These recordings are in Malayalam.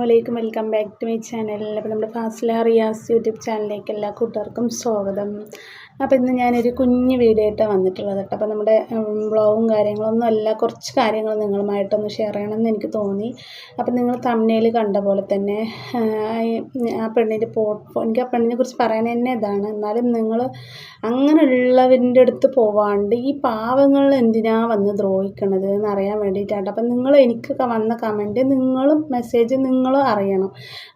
വലൈക്കും welcome back to my channel. അപ്പോൾ നമ്മുടെ ഫാസില റിയാസ് യൂട്യൂബ് ചാനലിലേക്ക് എല്ലാ കൂട്ടുകാർക്കും സ്വാഗതം. അപ്പോൾ ഇന്ന് ഞാനൊരു കുഞ്ഞ് വീഡിയോ ആയിട്ട് വന്നിട്ടുള്ളത് കേട്ടോ. അപ്പോൾ നമ്മുടെ വ്ളോഗും കാര്യങ്ങളൊന്നും അല്ല കുറച്ച് കാര്യങ്ങൾ നിങ്ങളുമായിട്ടൊന്ന് ഷെയർ ചെയ്യണമെന്ന് എനിക്ക് തോന്നി. അപ്പോൾ നിങ്ങൾ തമ്മിൽ കണ്ട പോലെ തന്നെ ആ, പെണ്ണിന്റെ പോ എനിക്ക് ആ പെണ്ണിനെ കുറിച്ച് പറയാൻ തന്നെ ഇതാണ്. എന്നാലും നിങ്ങൾ അങ്ങനെയുള്ളവന്റെ അടുത്ത് പോവാണ്ട് ഈ പാവങ്ങൾ എന്തിനാ വന്ന് ദ്രോഹിക്കണത് എന്ന് അറിയാൻ വേണ്ടിയിട്ടാണ് അപ്പം നിങ്ങൾ എനിക്കൊക്കെ വന്ന കമന്റ് നിങ്ങളും മെസ്സേജ് നിങ്ങളും അറിയണം.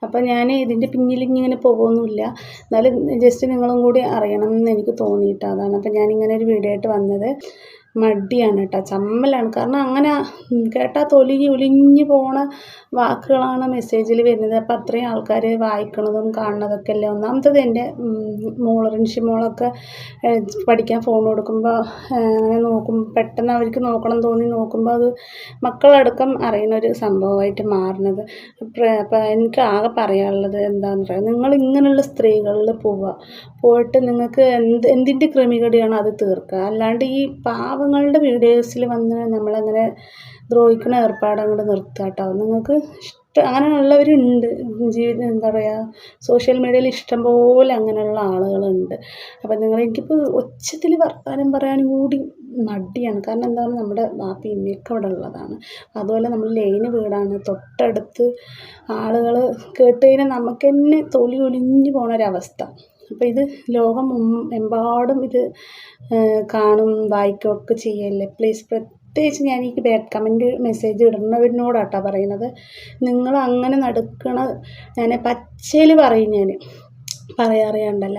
അപ്പം ഞാൻ ഇതിന്റെ പിന്നിൽ ഇങ്ങനെ പോകുമൊന്നുമില്ല എന്നാലും ജസ്റ്റ് നിങ്ങളും കൂടി അറിയണം എന്ന് എനിക്ക് തോന്നിയിട്ട് അതാണ്. അപ്പം ഞാനിങ്ങനെ ഒരു വീഡിയോ ആയിട്ട് വന്നത്. മടിയാണ് കേട്ടോ ചമ്മലാണ്. കാരണം അങ്ങനെ കേട്ടാൽ തൊലി ഒലിഞ്ഞു പോണ വാക്കുകളാണ് മെസ്സേജിൽ വരുന്നത്. അപ്പോൾ അത്രയും ആൾക്കാർ വായിക്കണതും കാണുന്നതൊക്കെ അല്ലേ? ഒന്നാമത്തത് എന്റെ മോൾ റിൻഷി മോളൊക്കെ പഠിക്കാൻ ഫോൺ കൊടുക്കുമ്പോൾ അങ്ങനെ നോക്കും. പെട്ടെന്ന് അവർക്ക് നോക്കണം തോന്നി നോക്കുമ്പോൾ അത് മക്കളടക്കം അറിയുന്ന ഒരു സംഭവമായിട്ട് മാറുന്നത്. അപ്പോൾ എനിക്ക് ആകെ പറയാനുള്ളത് എന്താണെന്ന് പറയുക നിങ്ങൾ ഇങ്ങനെയുള്ള സ്ത്രീകളിൽ പോവുക. പോയിട്ട് നിങ്ങൾക്ക് എന്ത് എന്തിന്റെ ക്രമീകടിയാണോ അത് തീർക്കുക? അല്ലാണ്ട് ഈ പാവങ്ങളുടെ വീഡിയോസിൽ വന്ന് നമ്മളങ്ങനെ ദ്രോഹിക്കുന്ന ഏർപ്പാട് അങ്ങോട്ട് നിർത്തുക കേട്ടോ നിങ്ങൾക്ക് ഇഷ്ടം അങ്ങനെയുള്ളവരുണ്ട്. ജീവിതം എന്താ പറയുക സോഷ്യൽ മീഡിയയിൽ ഇഷ്ടം പോലെ അങ്ങനെയുള്ള ആളുകളുണ്ട്. അപ്പം നിങ്ങൾ എനിക്കിപ്പോൾ ഒച്ചത്തിൽ വർത്തമാനം പറയാനും കൂടി മടിയാണ്. കാരണം എന്താണ്? നമ്മുടെ ബാപ്പി ഇമ്മയൊക്കെ അവിടെ ഉള്ളതാണ്. അതുപോലെ നമ്മൾ ലൈന് വീടാണ്. തൊട്ടടുത്ത് ആളുകൾ കേട്ട് കഴിഞ്ഞാൽ നമുക്ക് തന്നെ തൊലി ഒലിഞ്ഞു പോണ ഒരവസ്ഥ അപ്പോൾ ഇത് ലോകം എമ്പാടും ഇത് കാണും വായിക്കുകയൊക്കെ ചെയ്യല്ലേ? പ്ലീസ് പ്രത്യേകിച്ച് ഞാൻ ഈ ബാഡ് കമന്റ് മെസ്സേജ് ഇടുന്നവരിനോടാട്ടോ പറയുന്നത്. നിങ്ങൾ അങ്ങനെ നടക്കണ ഞാൻ പച്ചയിൽ പറയും ഞാൻ പറയാറിയാണ്ടല്ല.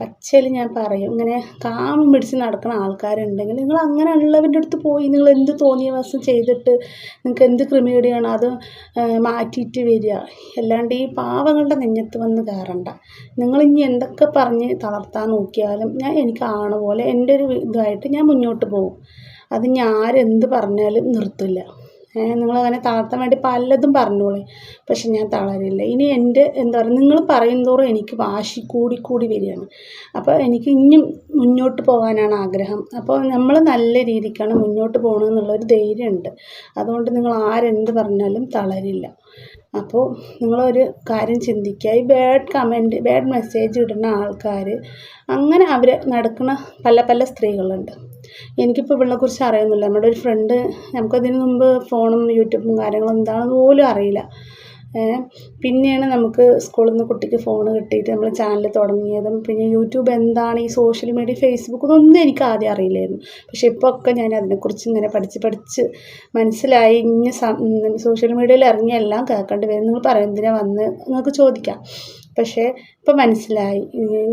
പച്ചയിൽ ഞാൻ പറയും ഇങ്ങനെ കാമം പിടിച്ച് നടക്കുന്ന ആൾക്കാരുണ്ടെങ്കിൽ നിങ്ങൾ അങ്ങനെ അങ്ങനെയുള്ളവരുടെ അടുത്ത് പോയി നിങ്ങൾ എന്ത് തോന്നിയ വസ്തു ചെയ്തിട്ട് നിങ്ങൾക്ക് എന്ത് ക്രിമികടിയാണ് അത് മാറ്റിയിട്ട് വരിക. അല്ലാണ്ട് ഈ പാവങ്ങളുടെ നെഞ്ഞത്ത് വന്ന് കയറണ്ട. ഇനി എന്തൊക്കെ പറഞ്ഞ് തളർത്താൻ നോക്കിയാലും ഞാൻ എനിക്ക് ആണ പോലെ എന്റെ ഒരു ഇതായിട്ട് ഞാൻ മുന്നോട്ട് പോകും. അത് ഞാൻ ആരെന്ത് പറഞ്ഞാലും നിർത്തില്ല. നിങ്ങളങ്ങനെ താഴ്ത്താൻ വേണ്ടി പലതും പറഞ്ഞോളെ. പക്ഷെ ഞാൻ തളരില്ല. ഇനി എന്റെ എന്താ പറയുക നിങ്ങൾ പറയുന്തോറും എനിക്ക് വാശി കൂടി കൂടി വരികയാണ്. അപ്പോൾ എനിക്ക് ഇനിയും മുന്നോട്ട് പോകാനാണ് ആഗ്രഹം. അപ്പോൾ നമ്മൾ നല്ല രീതിക്കാണ് മുന്നോട്ട് പോകണമെന്നുള്ളൊരു ധൈര്യമുണ്ട്. അതുകൊണ്ട് നിങ്ങൾ ആരെന്ത് പറഞ്ഞാലും തളരില്ല. അപ്പോൾ നിങ്ങളൊരു കാര്യം ചിന്തിക്കുക. ഈ ബാഡ് കമന്റ് ബാഡ് മെസ്സേജ് ഇടുന്ന ആൾക്കാർ അങ്ങനെ അവർ നടക്കുന്ന പല പല സ്ത്രീകളുണ്ട്. എനിക്കിപ്പോൾ ഇവളെക്കുറിച്ച് അറിയുന്നില്ല നമ്മുടെ ഒരു ഫ്രണ്ട് നമുക്കതിന് മുമ്പ് ഫോണും യൂട്യൂബും കാര്യങ്ങളും എന്താണെന്ന് പോലും അറിയില്ല. പിന്നെയാണ് നമുക്ക് സ്കൂളിൽ നിന്ന് കുട്ടിക്ക് ഫോൺ കിട്ടിയിട്ട് നമ്മൾ ചാനൽ തുടങ്ങിയതും പിന്നെ യൂട്യൂബ് എന്താണ് ഈ സോഷ്യൽ മീഡിയ ഫേസ്ബുക്ക് ഇതൊന്നും എനിക്ക് ആദ്യം അറിയില്ലായിരുന്നു. പക്ഷേ ഇപ്പോൾ ഒക്കെ ഞാൻ അതിനെക്കുറിച്ച് ഇങ്ങനെ പഠിച്ച് പഠിച്ച് മനസ്സിലായി ഇനി സോഷ്യൽ മീഡിയയിൽ ഇറങ്ങിയ എല്ലാം കേൾക്കേണ്ടി വരും. നിങ്ങൾ പറയും എന്തിനാ വന്ന്? നിങ്ങൾക്ക് ചോദിക്കാം. പക്ഷേ ഇപ്പം മനസ്സിലായി.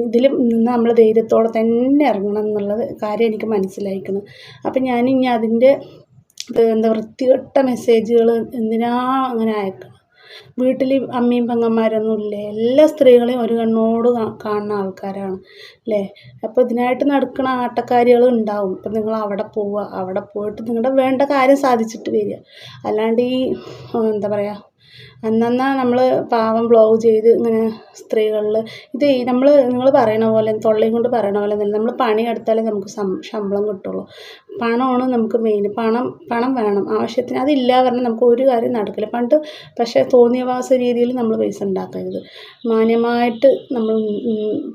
ഇതിൽ നിന്ന് നമ്മൾ ധൈര്യത്തോടെ തന്നെ ഇറങ്ങണം എന്നുള്ളത് കാര്യം എനിക്ക് മനസ്സിലായിക്കണം അപ്പം ഞാൻ ഇനി അതിന്റെ എന്താ വൃത്തികെട്ട മെസ്സേജുകൾ എന്തിനാ അങ്ങനെ അയക്കണം? വീട്ടിൽ അമ്മയും പെങ്ങന്മാരൊന്നും ഇല്ലേ? എല്ലാ സ്ത്രീകളെയും ഒരു കണ്ണോട് കാണുന്ന ആൾക്കാരാണ് അല്ലേ? അപ്പോൾ ഇതിനായിട്ട് നടക്കുന്ന ആട്ടക്കാരികൾ ഉണ്ടാവും. ഇപ്പം നിങ്ങൾ അവിടെ പോവുക അവിടെ പോയിട്ട് നിങ്ങളുടെ വേണ്ട കാര്യം സാധിച്ചിട്ട് വരിക. അല്ലാണ്ട് ഈ എന്താ പറയുക അന്നന്നാ നമ്മൾ പാവം ബ്ലോഗ് ചെയ്ത് ഇങ്ങനെ സ്ത്രീകളിൽ ഇത് നമ്മൾ നിങ്ങൾ പറയണ പോലെ തൊള്ളയും കൊണ്ട് പറയണ പോലെ തന്നെ നമ്മൾ പണിയെടുത്താലേ നമുക്ക് ശമ്പളം കിട്ടുള്ളൂ. പണമാണ് നമുക്ക് മെയിൻ പണം പണം വേണം. ആവശ്യത്തിന് അതില്ല പറഞ്ഞാൽ നമുക്ക് ഒരു കാര്യം നടക്കില്ല. പണ്ട് പക്ഷേ തോന്നിയവാസ രീതിയിൽ നമ്മൾ പൈസ ഉണ്ടാക്കരുത്. മാന്യമായിട്ട് നമ്മൾ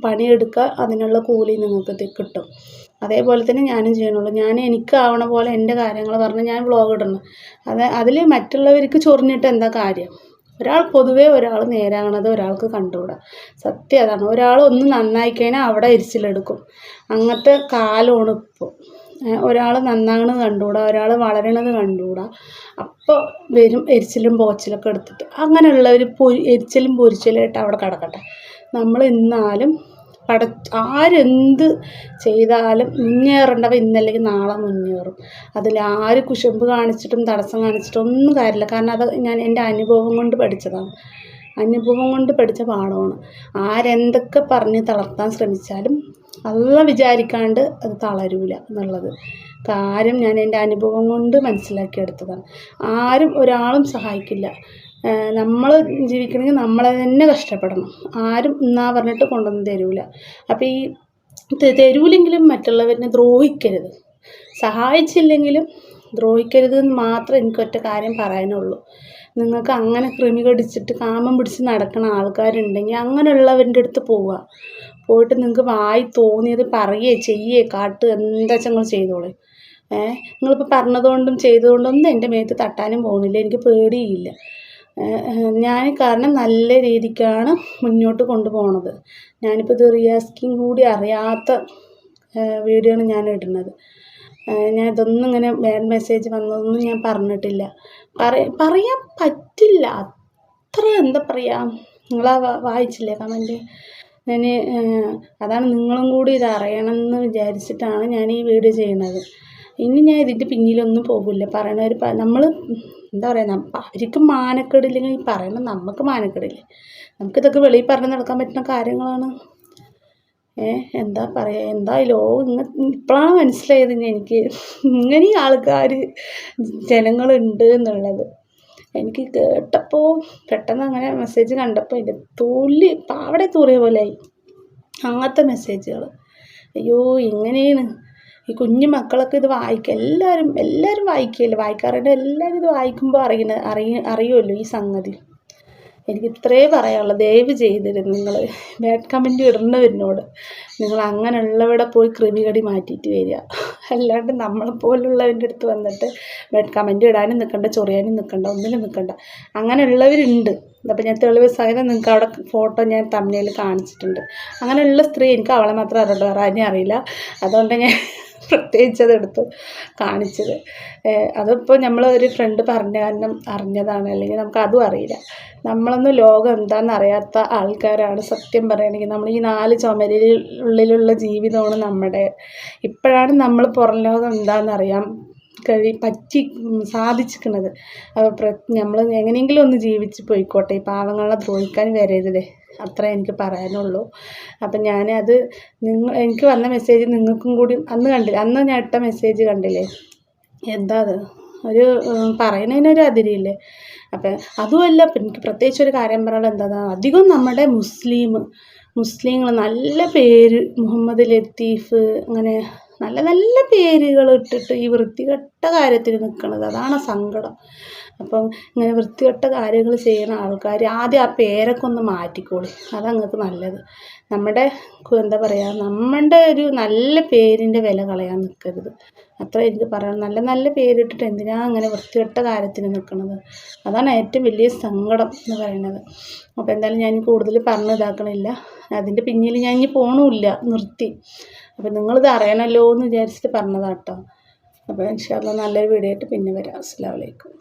പണിയെടുക്കുക അതിനുള്ള കൂലി നിങ്ങൾക്ക് കിട്ടും. അതേപോലെ തന്നെ ഞാനും ചെയ്യണുള്ളൂ ഞാൻ എനിക്കാവണ പോലെ എന്റെ കാര്യങ്ങൾ പറഞ്ഞ് ഞാൻ വ്ളോഗ് ഇടുന്നു. അത് അതിൽ മറ്റുള്ളവർക്ക് ചൊറിഞ്ഞിട്ട് എന്താ കാര്യം? ഒരാൾ പൊതുവേ ഒരാൾ നേരാകണത് ഒരാൾക്ക് കണ്ടുകൂടാ. സത്യം അതാണ്. ഒരാൾ ഒന്ന് നന്നായി കഴിഞ്ഞാൽ അവിടെ എരിച്ചിലെടുക്കും അങ്ങനത്തെ കാലമാണ് ഇപ്പോൾ ഒരാൾ നന്നാകണത് കണ്ടുകൂടാ ഒരാൾ വളരണത് കണ്ടുകൂടാ. അപ്പോൾ വരും എരിച്ചിലും പോച്ചിലൊക്കെ എടുത്തിട്ട്. അങ്ങനെയുള്ളവർ പൊരി എരിച്ചിലും പൊരിച്ചിലായിട്ട് അവിടെ കിടക്കട്ടെ. നമ്മൾ എന്നാലും പട ആരെന്ത് ചെയ്താലും മുന്നേറേണ്ടവ ഇന്നല്ലെങ്കിൽ നാളെ മുന്നേറും. അതിൽ ആര് കുശുമ്പ് കാണിച്ചിട്ടും തടസ്സം കാണിച്ചിട്ടും ഒന്നും കാര്യമില്ല. കാരണം അത് ഞാൻ എന്റെ അനുഭവം കൊണ്ട് പഠിച്ചതാണ്. അനുഭവം കൊണ്ട് പഠിച്ച പാഠമാണ്. ആരെന്തൊക്കെ പറഞ്ഞ് തളർത്താൻ ശ്രമിച്ചാലും അല്ല വിചാരിക്കാണ്ട് അത് തളരൂല എന്നുള്ളത്. കാര്യം ഞാൻ എന്റെ അനുഭവം കൊണ്ട് മനസ്സിലാക്കിയെടുത്തതാണ്. ആരും ഒരാളും സഹായിക്കില്ല. നമ്മൾ ജീവിക്കണമെങ്കിൽ നമ്മൾ തന്നെ കഷ്ടപ്പെടണം. ആരും എന്നാ പറഞ്ഞിട്ട് കൊണ്ടൊന്നും തരൂല. അപ്പോൾ ഈ തരൂലെങ്കിലും മറ്റുള്ളവരിനെ ദ്രോഹിക്കരുത്. സഹായിച്ചില്ലെങ്കിലും ദ്രോഹിക്കരുത് എന്ന് മാത്രം എനിക്ക് ഒറ്റ കാര്യം പറയാനുള്ളൂ. നിങ്ങൾക്ക് അങ്ങനെ കൃമി കടിച്ചിട്ട് കാമം പിടിച്ച് നടക്കുന്ന ആൾക്കാരുണ്ടെങ്കിൽ അങ്ങനെയുള്ളവരുടെ അടുത്ത് പോവുക. പോയിട്ട് നിങ്ങൾക്ക് വായി തോന്നിയത് പറയേ ചെയ്യേ കാട്ട് എന്താ നിങ്ങൾ ചെയ്തോളൂ. ഏഹ് നിങ്ങളിപ്പോൾ പറഞ്ഞതുകൊണ്ടും ചെയ്തതുകൊണ്ടൊന്നും എന്റെ മേത്ത് തട്ടാനും പോകുന്നില്ല. എനിക്ക് പേടിയില്ല. ഞാൻ കാരണം നല്ല രീതിക്കാണ് മുന്നോട്ട് കൊണ്ടുപോകണത് ഞാനിപ്പോൾ ഇത് റിയാസ്കിങ് കൂടി അറിയാത്ത വീഡിയോ ആണ് ഞാൻ ഇടുന്നത്. ഞാൻ ഇതൊന്നും ഇങ്ങനെ ബാഡ് മെസ്സേജ് വന്നതൊന്നും ഞാൻ പറഞ്ഞിട്ടില്ല. പറ പറയാൻ പറ്റില്ല. അത്ര എന്താ പറയുക നിങ്ങളാ വായിച്ചില്ലേ കമന്റ് ഞാൻ അതാണ് നിങ്ങളും കൂടി ഇത് അറിയണമെന്ന് വിചാരിച്ചിട്ടാണ് ഞാൻ ഈ വീഡിയോ ചെയ്യുന്നത്. ഇനി ഞാൻ ഇതിന്റെ പിന്നിലൊന്നും പോകില്ല പറയണവർ നമ്മൾ എന്താ പറയുക അവർക്ക് മാനക്കേടില്ലെങ്കിൽ ഈ പറയണ നമുക്ക് മാനക്കേടില്ലേ? നമുക്കിതൊക്കെ വെളിയിൽ പറഞ്ഞ് നടക്കാൻ പറ്റുന്ന കാര്യങ്ങളാണ്. ഏ എന്താ പറയുക എന്താ ലോ ഇങ്ങ ഇപ്പോഴാണ് മനസ്സിലായത് എനിക്ക് ഇങ്ങനെയും ആൾക്കാർ ജനങ്ങളുണ്ട് എന്നുള്ളത്. എനിക്ക് കേട്ടപ്പോൾ പെട്ടെന്ന് അങ്ങനെ മെസ്സേജ് കണ്ടപ്പോൾ എന്റെ തൊലി പാവടെ തൂറിയ പോലെ ആയി. അങ്ങനത്തെ മെസ്സേജുകൾ അയ്യോ ഇങ്ങനെയാണ് ഈ കുഞ്ഞു മക്കളൊക്കെ ഇത് വായിക്കുക എല്ലാവരും എല്ലാവരും വായിക്കുകയല്ലേ? വായിക്കാറുണ്ട്. എല്ലാവരും ഇത് വായിക്കുമ്പോൾ അറിയണ അറിയ അറിയുമല്ലോ ഈ സംഗതി. എനിക്ക് ഇത്രേ പറയാനുള്ളൂ. ദയവ് ചെയ്തിരുന്നു നിങ്ങൾ ബാഡ് കമന്റ് ഇടുന്നവരിനോട് നിങ്ങൾ അങ്ങനെയുള്ളവിടെ പോയി കൃമികടി മാറ്റിയിട്ട് വരിക. അല്ലാണ്ട് നമ്മളെപ്പോലുള്ളവന്റെ അടുത്ത് വന്നിട്ട് ബാഡ് കമന്റ് ഇടാനും നിൽക്കണ്ട ചൊറിയാനും നിൽക്കണ്ട ഒന്നിനും നിൽക്കണ്ട അങ്ങനെയുള്ളവരുണ്ട്. അപ്പോൾ ഞാൻ തെളിവ് സഹിതം നിങ്ങൾക്ക് അവിടെ ഫോട്ടോ ഞാൻ തമ്മിൽ കാണിച്ചിട്ടുണ്ട്. അങ്ങനെയുള്ള സ്ത്രീ എനിക്ക് അവളെ മാത്രം അറിയുള്ളൂ വേറെ ആരെയും അറിയില്ല. അതുകൊണ്ട് ഞാൻ പ്രത്യേകിച്ച് അതെടുത്ത് കാണിച്ചത്. അതിപ്പോൾ നമ്മൾ ഒരു ഫ്രണ്ട് പറഞ്ഞ കാരണം അറിഞ്ഞതാണ്. അല്ലെങ്കിൽ നമുക്ക് അതും അറിയില്ല. നമ്മളൊന്നും ലോകം എന്താണെന്ന് അറിയാത്ത ആൾക്കാരാണ് സത്യം പറയുകയാണെങ്കിൽ നമ്മൾ ഈ നാല് ചുമരിൽ ഉള്ളിലുള്ള ജീവിതമാണ് നമ്മുടെ. ഇപ്പോഴാണ് നമ്മൾ പുറം ലോകം എന്താണെന്ന് അറിയാം കഴി പറ്റി സാധിച്ചിരിക്കുന്നത് അപ്പോൾ നമ്മൾ എങ്ങനെയെങ്കിലും ഒന്ന് ജീവിച്ച് പോയിക്കോട്ടെ. ഈ പാവങ്ങളെ ദ്രോഹിക്കാൻ വരരുതേ. അത്ര എനിക്ക് പറയാനുള്ളൂ. അപ്പം ഞാനത് നിങ്ങൾ എനിക്ക് വന്ന മെസ്സേജ് നിങ്ങൾക്കും കൂടി അന്ന് കണ്ടില്ല? അന്ന് ഞാൻ ഇട്ട മെസ്സേജ് കണ്ടില്ലേ? എന്താ അത്? ഒരു പറയുന്നതിനൊരു അതിരിയില്ലേ? അപ്പം അതുമല്ല എനിക്ക് പ്രത്യേകിച്ച് ഒരു കാര്യം പറയാനുള്ളത് എന്താ അധികം നമ്മുടെ മുസ്ലിം മുസ്ലിങ്ങൾ നല്ല പേര് മുഹമ്മദ് ലത്തീഫ് അങ്ങനെ നല്ല നല്ല പേരുകൾ ഇട്ടിട്ട് ഈ വൃത്തികെട്ട കാര്യത്തിൽ നിൽക്കുന്നത് അതാണ് സങ്കടം. അപ്പം ഇങ്ങനെ വൃത്തികെട്ട കാര്യങ്ങൾ ചെയ്യുന്ന ആൾക്കാർ ആദ്യം ആ പേരൊക്കെ ഒന്ന് മാറ്റിക്കോളി. അതങ്ങൾക്ക് നല്ലത്. നമ്മുടെ എന്താ പറയുക നമ്മളുടെ ഒരു നല്ല പേരിന്റെ വില കളയാൻ നിൽക്കരുത് അത്ര എനിക്ക് പറയാം നല്ല നല്ല പേരിട്ടിട്ട് എന്തിനാ അങ്ങനെ വൃത്തികെട്ട കാര്യത്തിന് നിൽക്കുന്നത് അതാണ് ഏറ്റവും വലിയ സങ്കടം എന്ന് പറയുന്നത്. അപ്പോൾ എന്തായാലും ഞാൻ കൂടുതൽ പറഞ്ഞ് ഇതാക്കണില്ല. അതിന്റെ പിന്നിൽ ഞാൻ ഇനി പോകണമില്ല നിർത്തി. അപ്പം നിങ്ങളിത് അറിയണമല്ലോ എന്ന് വിചാരിച്ചിട്ട് പറഞ്ഞതാട്ടോ. അപ്പോൾ ഇൻഷാല്ല നല്ലൊരു വീഡിയോ ആയിട്ട് പിന്നെ വരാം. അസ്സാം വലൈക്കും